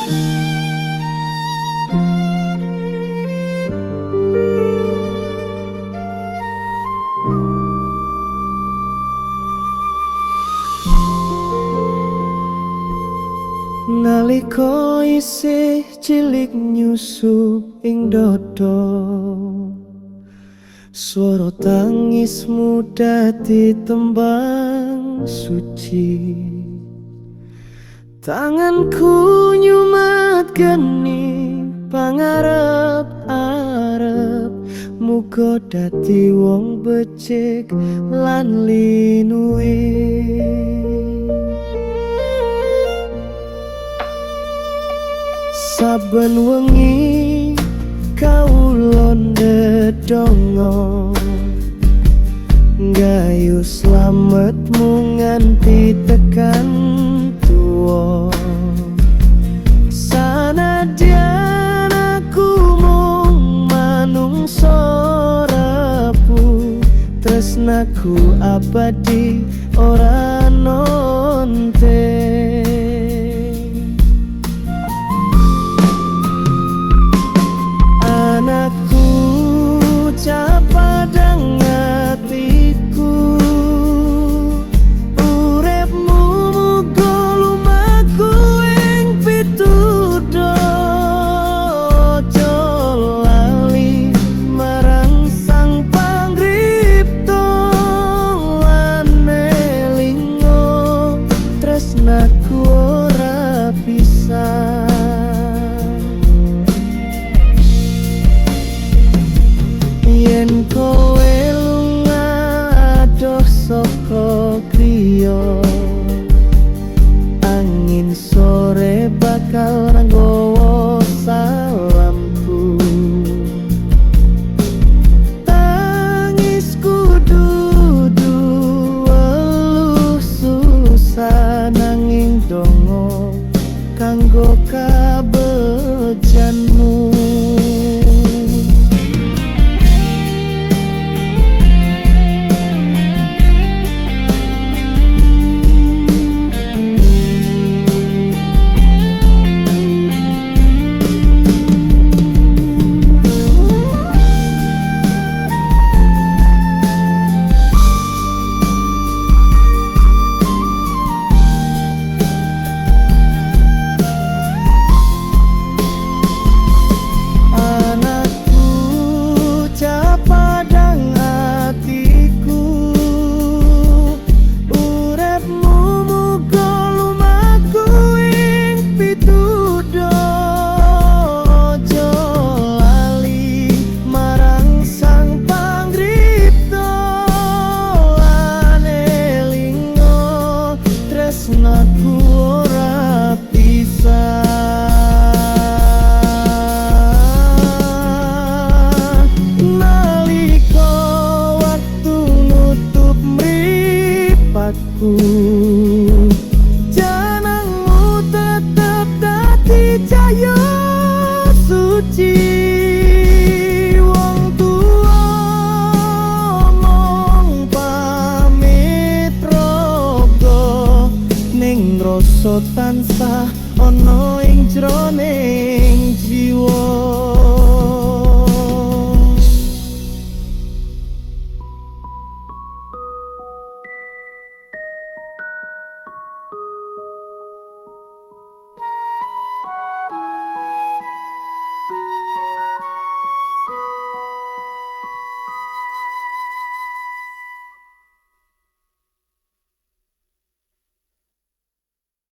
Nalika isih cilik nyusup ing dodo Suara tangismu dadi tembang suci. Tanganku nyumat geni pangarep-arep Muga dadi wong becik lan linuwe Saben wengi kaulon dedongo Gayu slametmu nganti tekan tuwa Tresnaku abadi ora nonte Angin sore bakal nggawa salamku. Tangisku dudu susah nanging dongo kanggo kabejanmu rasa tansah ana ing jroning jiwa